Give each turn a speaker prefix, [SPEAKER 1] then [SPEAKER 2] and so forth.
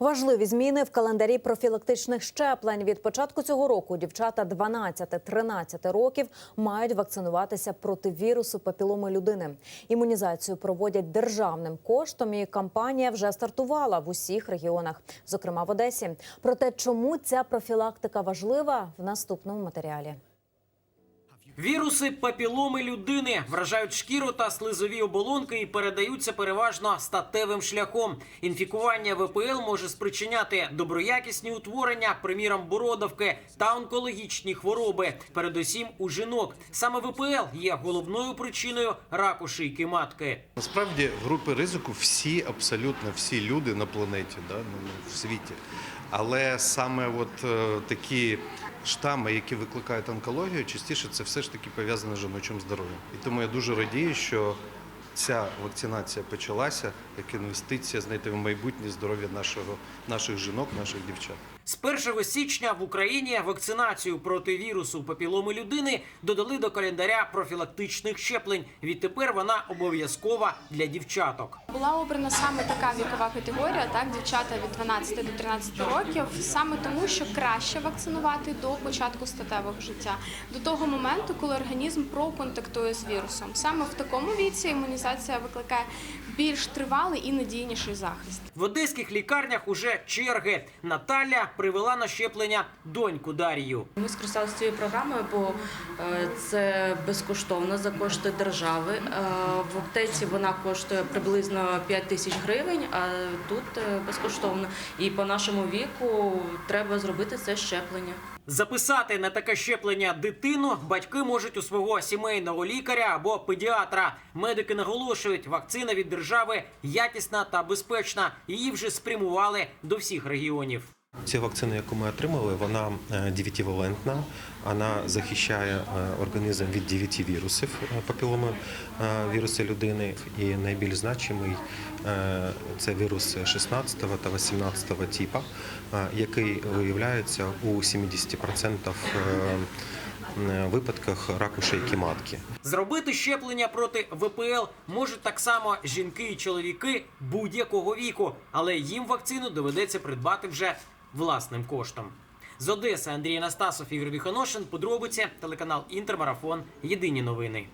[SPEAKER 1] Важливі зміни в календарі профілактичних щеплень. Від початку цього року дівчата 12-13 років мають вакцинуватися проти вірусу папіломи людини. Імунізацію проводять державним коштом, і кампанія вже стартувала в усіх регіонах, зокрема в Одесі. Про те, чому ця профілактика важлива, в наступному матеріалі.
[SPEAKER 2] Віруси папіломи людини вражають шкіру та слизові оболонки і передаються переважно статевим шляхом. Інфікування ВПЛ може спричиняти доброякісні утворення, приміром бородавки та онкологічні хвороби, передусім у жінок. Саме ВПЛ є головною причиною раку шийки матки.
[SPEAKER 3] Насправді групи ризику всі, абсолютно всі люди на планеті, да, ну, ну, в світі. Але саме от е, такі штами, які викликають онкологію, частіше це все ж таки пов'язане з жіночим здоров'ям. І тому я дуже радію, що ця вакцинація почалася як інвестиція знайти в майбутнє здоров'я нашого, наших жінок, наших дівчат.
[SPEAKER 2] З 1 січня в Україні вакцинацію проти вірусу папіломи людини додали до календаря профілактичних щеплень. Відтепер вона обов'язкова для дівчаток.
[SPEAKER 4] Була обрана саме така вікова категорія, так дівчата від 12 до 13 років, саме тому, що краще вакцинувати до початку статевого життя, до того моменту, коли організм проконтактує з вірусом. Саме в такому віці імунізація викликає більш тривалий і надійніший захист.
[SPEAKER 2] В одеських лікарнях уже черги. Наталя привела на щеплення доньку Дарію.
[SPEAKER 5] Ми скористалися цією програмою, бо е, це безкоштовно за кошти держави. Е, В аптеці вона коштує приблизно 5 тисяч гривень, а тут е, безкоштовно. І по нашому віку треба зробити це щеплення.
[SPEAKER 2] Записати на таке щеплення дитину батьки можуть у свого сімейного лікаря або педіатра. Медики наголошують, вакцина від держави якісна та безпечна. Її вже спрямували до всіх регіонів.
[SPEAKER 6] Ця вакцина, яку ми отримали, вона е, дев'ятивалентна. Вона захищає е, організм від дев'яти вірусів е, папіломи віруси людини. І найбільш значимий це вірус 16 та 18 типу, який виявляється у 70% е, е, випадках раку шийки матки.
[SPEAKER 2] Зробити щеплення проти ВПЛ можуть так само жінки і чоловіки будь-якого віку, але їм вакцину доведеться придбати вже власним коштом. З Одеси Андрій Анастасов, Ігор Віхоношин, подробиці, телеканал Інтермарафон. Єдині новини.